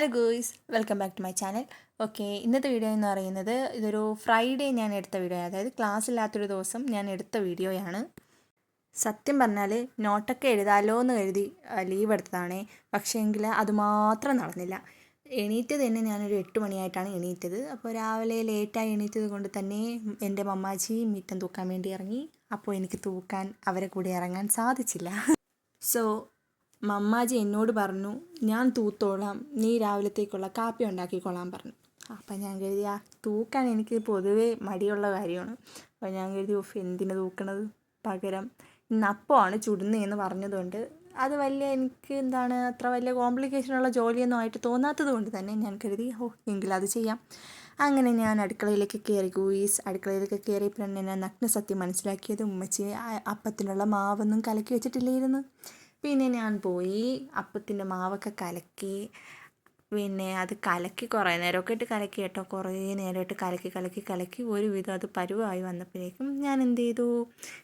Hello guys welcome back to my channel okay ഇന്നത്തെ video എന്ന് പറയുന്നത് ഇതൊരു ഫ്രൈഡേ ഞാൻ എടുത്ത വീഡിയോ അതായത് ക്ലാസ് ഇല്ലാത്തൊരു ദിവസം ഞാൻ എടുത്ത വീഡിയോയാണ് സത്യം പറഞ്ഞാൽ നോട്ടൊക്കെ എഴുതാലോ എന്ന് കരുതി ലീവ് എടുത്തതാണ്. പക്ഷേ എങ്കിൽ അതുമാത്രം നടന്നില്ല. എണീറ്റത് തന്നെ ഞാനൊരു എട്ട് മണിയായിട്ടാണ് എണീറ്റത്. അപ്പോൾ രാവിലെ ലേറ്റായി എണീറ്റത് കൊണ്ട് തന്നെ എന്റെ മമ്മാജി മിറ്റം തൂക്കാൻ വേണ്ടി ഇറങ്ങി. അപ്പോൾ എനിക്ക് തൂക്കാൻ അവരെ കൂടെ ഇറങ്ങാൻ സാധിച്ചില്ല. സോ മമ്മാജി എന്നോട് പറഞ്ഞു ഞാൻ തൂത്തോളാം നീ രാവിലത്തേക്കുള്ള കാപ്പി ഉണ്ടാക്കിക്കൊള്ളാൻ പറഞ്ഞു. അപ്പം ഞാൻ കരുതി ആ തൂക്കാൻ എനിക്ക് പൊതുവേ മടിയുള്ള കാര്യമാണ്. അപ്പം ഞാൻ കരുതി ഓഫ് എന്തിനു തൂക്കണത്? പകരം ഇന്ന് അപ്പമാണ് ചുടുന്നതെന്ന് പറഞ്ഞതുകൊണ്ട് അത് വലിയ എനിക്ക് എന്താണ് അത്ര വലിയ കോംപ്ലിക്കേഷനുള്ള ജോലിയൊന്നും ആയിട്ട് തോന്നാത്തത് കൊണ്ട് തന്നെ ഞാൻ കരുതി ഓ എങ്കിലത് ചെയ്യാം. അങ്ങനെ ഞാൻ അടുക്കളയിലേക്ക് കയറി ഗൂയിസ് അടുക്കളയിലേക്ക് കയറിയപ്പോഴാണ് ഞാൻ നഗ്നസത്യം മനസ്സിലാക്കിയത് ഉമ്മച്ചി അപ്പത്തിനുള്ള മാവൊന്നും കലക്കി വെച്ചിട്ടില്ലായിരുന്നു. പിന്നെ ഞാൻ പോയി. അപ്പത്തിന്റെ മാവൊക്കെ കലക്കി. പിന്നെ അത് കലക്കി കുറേ നേരമൊക്കെ ഇട്ട് കലക്കി കേട്ടോ. കുറേ നേരമായിട്ട് കലക്കി കലക്കി കലക്കി ഒരുവിധം അത് പരുവായി വന്നപ്പോഴേക്കും ഞാൻ എന്ത് ചെയ്തു?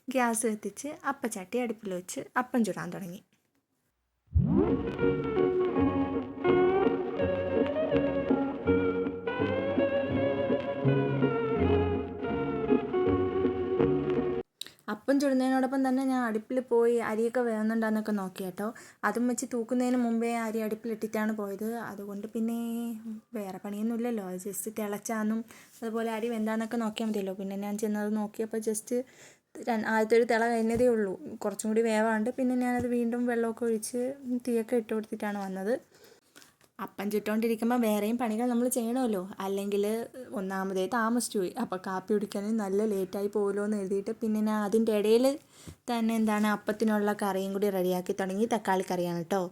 ഗ്യാസ് കത്തിച്ച് അപ്പച്ചട്ടി അടുപ്പിൽ വെച്ച് അപ്പം ചുടാൻ തുടങ്ങി. അപ്പം ചുടുന്നതിനോടൊപ്പം തന്നെ ഞാൻ അടുപ്പിൽ പോയി അരിയൊക്കെ വേകുന്നുണ്ടോയെന്നൊക്കെ നോക്കി കേട്ടോ. അതും വെച്ച് തൂക്കുന്നതിന് മുമ്പേ അരി അടുപ്പിലിട്ടിട്ടാണ് പോയത്. അതുകൊണ്ട് പിന്നെ വേറെ പണിയൊന്നുമില്ലല്ലോ. ഇല്ലല്ലോ ജസ്റ്റ് തിളച്ചാന്നും അതുപോലെ അരി വെന്താന്നൊക്കെ നോക്കിയാൽ മതിയല്ലോ. പിന്നെ ഞാൻ ചെന്നത് നോക്കിയപ്പോൾ ജസ്റ്റ് ആദ്യത്തെ ഒരു തിള കഴിഞ്ഞതേ ഉള്ളൂ. കുറച്ചും കൂടി വേവാണ്ട് പിന്നെ ഞാനത് വീണ്ടും വെള്ളമൊക്കെ ഒഴിച്ച് തീയൊക്കെ ഇട്ട് കൊടുത്തിട്ടാണ് വന്നത്. അപ്പം ചുട്ടുകൊണ്ടിരിക്കുമ്പോൾ വേറെയും പണികൾ നമ്മൾ ചെയ്യണമല്ലോ. അല്ലെങ്കിൽ ഒന്നാമതേ താമസിച്ചു പോയി. അപ്പോൾ കാപ്പി കുടിക്കാൻ നല്ല ലേറ്റായി പോകുമല്ലോ എന്ന് എഴുതിയിട്ട് പിന്നെ ഞാൻ അതിന്റെ ഇടയിൽ തന്നെ എന്താണ് അപ്പത്തിനുള്ള കറിയും കൂടി റെഡിയാക്കി തുടങ്ങി തക്കാളി കറിയാണ് കേട്ടോ.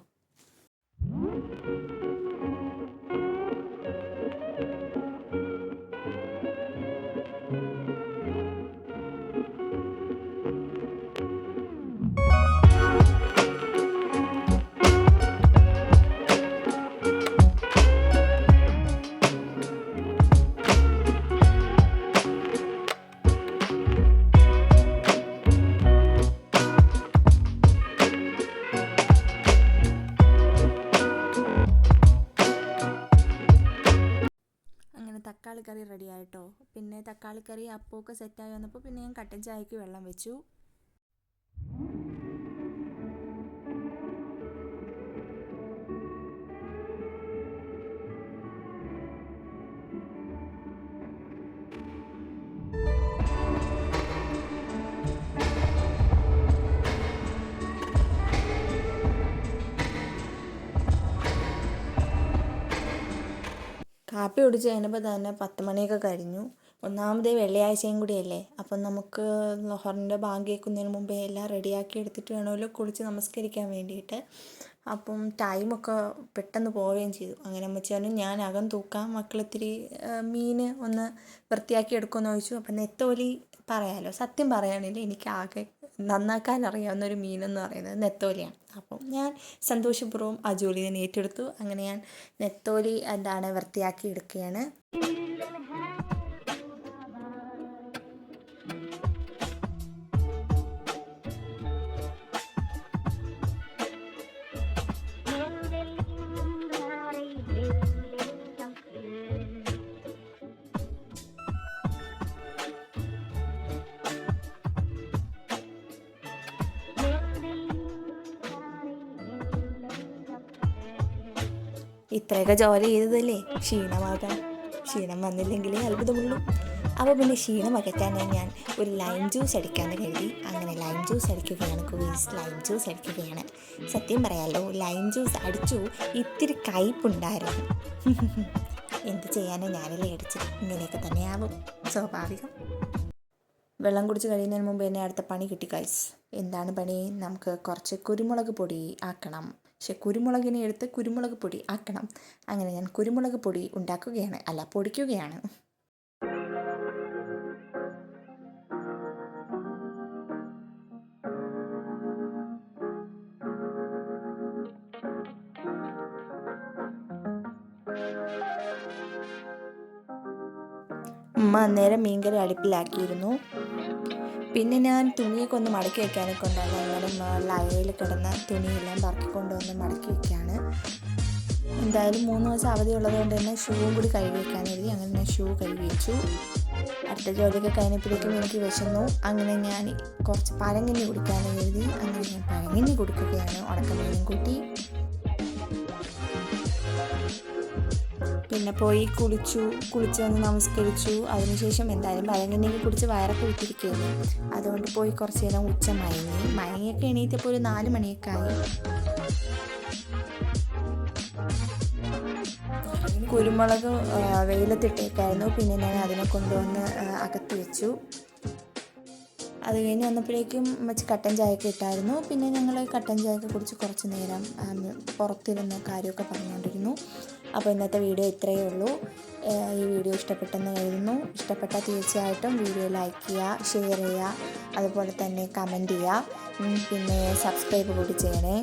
തക്കാളി കറി റെഡിയായിട്ടോ പിന്നെ തക്കാളി കറി അപ്പമൊക്കെ സെറ്റായി വന്നപ്പോൾ പിന്നെ ഞാൻ കട്ടൻ ചായക്ക് വെള്ളം വെച്ചു. കാപ്പി കുടിച്ച് കഴിഞ്ഞപ്പോൾ തന്നെ പത്ത് മണിയൊക്കെ കഴിഞ്ഞു. ഒന്നാമതേ വെള്ളിയാഴ്ചയും കൂടിയല്ലേ. അപ്പം നമുക്ക് ലൊഹറിന്റെ ബാങ്ക് കേൾക്കുന്നതിന് മുമ്പേ എല്ലാം റെഡിയാക്കി എടുത്തിട്ട് വേണമല്ലോ കുളിച്ച് നമസ്കരിക്കാൻ വേണ്ടിയിട്ട്. അപ്പം ടൈമൊക്കെ പെട്ടെന്ന് പോവുകയും ചെയ്തു. അങ്ങനെ അമ്മച്ചാനും ഞാൻ അകം തൂക്കാം. മക്കളിത്തിരി മീൻ ഒന്ന് വൃത്തിയാക്കി എടുക്കുമെന്ന് ചോദിച്ചു. അപ്പം നെത്തോലി പറയാമല്ലോ സത്യം പറയുകയാണെങ്കിൽ എനിക്ക് ആകെ നന്നാക്കാൻ അറിയാവുന്ന ഒരു മീനെന്ന് പറയുന്നത് നെത്തോലിയാണ്. അപ്പം ഞാൻ സന്തോഷപൂർവം ആ ജോലി ഞാൻ ഏറ്റെടുത്തു. അങ്ങനെ ഞാൻ നെത്തോലി എന്താണ് വൃത്തിയാക്കി എടുക്കുകയാണ്. ഇത്രയൊക്കെ ജോലി ചെയ്തതല്ലേ? ക്ഷീണമാകാൻ. ക്ഷീണം വന്നില്ലെങ്കിലേ അത്ഭുതമുള്ളൂ. അപ്പോൾ പിന്നെ ക്ഷീണം അകറ്റാനായി ഞാൻ ഒരു ലൈം ജ്യൂസ് അടിക്കാമെന്ന് കരുതി. അങ്ങനെ ലൈം ജ്യൂസ് അടിക്കുകയാണ് കുവീസ് ലൈം ജ്യൂസ് അടിക്കുകയാണ്. സത്യം പറയാലോ ലൈം ജ്യൂസ് അടിച്ചു ഇത്തിരി കയ്പുണ്ടായിരുന്നു. എന്ത് ചെയ്യാനോ ഞാനല്ലേ അടിച്ചത്? ഇങ്ങനെയൊക്കെ തന്നെയാവും സ്വാഭാവികം. വെള്ളം കുടിച്ച് കഴിയുന്നതിന് മുമ്പ് എന്നെ അടുത്ത പണി കിട്ടി കൈസ് എന്താണ് പണി? നമുക്ക് കുറച്ച് കുരുമുളക് പൊടി ആക്കണം. പക്ഷെ കുരുമുളകിനെ എടുത്ത് കുരുമുളക് പൊടി ആക്കണം. അങ്ങനെ ഞാൻ കുരുമുളക് പൊടി ഉണ്ടാക്കുകയാണ്. അല്ല പൊടിക്കുകയാണ്. അമ്മ അന്നേരം മീൻകറി അടുപ്പിലാക്കിയിരുന്നു. പിന്നെ ഞാൻ തുണിയൊക്കെ ഒന്ന് മടക്കി വയ്ക്കാനൊക്കെ ഉണ്ടായിരുന്നു. അന്നേരം ലയയിൽ കിടന്ന തുണിയെല്ലാം പറക്കി കൊണ്ടുവന്ന് മടക്കി വയ്ക്കുകയാണ് എന്തായാലും മൂന്ന് ദിവസം അവധി ഉള്ളതുകൊണ്ട് തന്നെ ഷൂവും കൂടി കഴുകി വയ്ക്കാൻ എഴുതി അങ്ങനെ ഞാൻ ഷൂ കഴുകി വെച്ചു. അടുത്ത ജോലിയൊക്കെ കഴിഞ്ഞപ്പോഴേക്കും എനിക്ക് വിശന്നു. അങ്ങനെ ഞാൻ കുറച്ച് പഴങ്കഞ്ഞി കുടിക്കാനും എഴുതി അങ്ങനെ ഞാൻ പഴങ്കഞ്ഞി കുടിക്കുകയാണ്. ഉണക്കമീനും കൂട്ടി. പിന്നെ പോയി കുളിച്ചു കുളിച്ച് വന്ന് നമസ്കരിച്ചു. അതിനുശേഷം എന്തായാലും പഴങ്കഞ്ഞിക്ക് കുടിച്ച് വയറൊക്കെ വിട്ടിരിക്കുകയല്ലേ അതുകൊണ്ട് പോയി കുറച്ച് നേരം ഉച്ച മയങ്ങി. മയങ്ങിയൊക്കെ എണീറ്റപ്പോൾ ഒരു നാല് മണിയൊക്കെ ആയി. കുരുമുളക് വെയിലത്തിട്ടേക്കായിരുന്നു പിന്നെ ഞാൻ അതിനെ കൊണ്ടുവന്ന് അകത്ത് വെച്ചു. അത് കഴിഞ്ഞ് വന്നപ്പോഴേക്കും വെച്ച് കട്ടൻ ചായയൊക്കെ ഇട്ടായിരുന്നു. പിന്നെ ഞങ്ങൾ കട്ടൻ ചായയൊക്കെ കുടിച്ച് കുറച്ച് നേരം പുറത്തിരുന്ന് കാര്യമൊക്കെ പറഞ്ഞുകൊണ്ടിരുന്നു. അപ്പോൾ ഇന്നത്തെ വീഡിയോ ഇത്രയേ ഉള്ളൂ. ഈ വീഡിയോ ഇഷ്ടപ്പെട്ടെന്ന് കരുതുന്നു ഇഷ്ടപ്പെട്ടാൽ തീർച്ചയായിട്ടും വീഡിയോ ലൈക്ക് ചെയ്യുക ഷെയർ ചെയ്യുക അതുപോലെ തന്നെ കമന്റ് ചെയ്യുക. പിന്നെ സബ്സ്ക്രൈബ് കൂടി ചെയ്യണേ.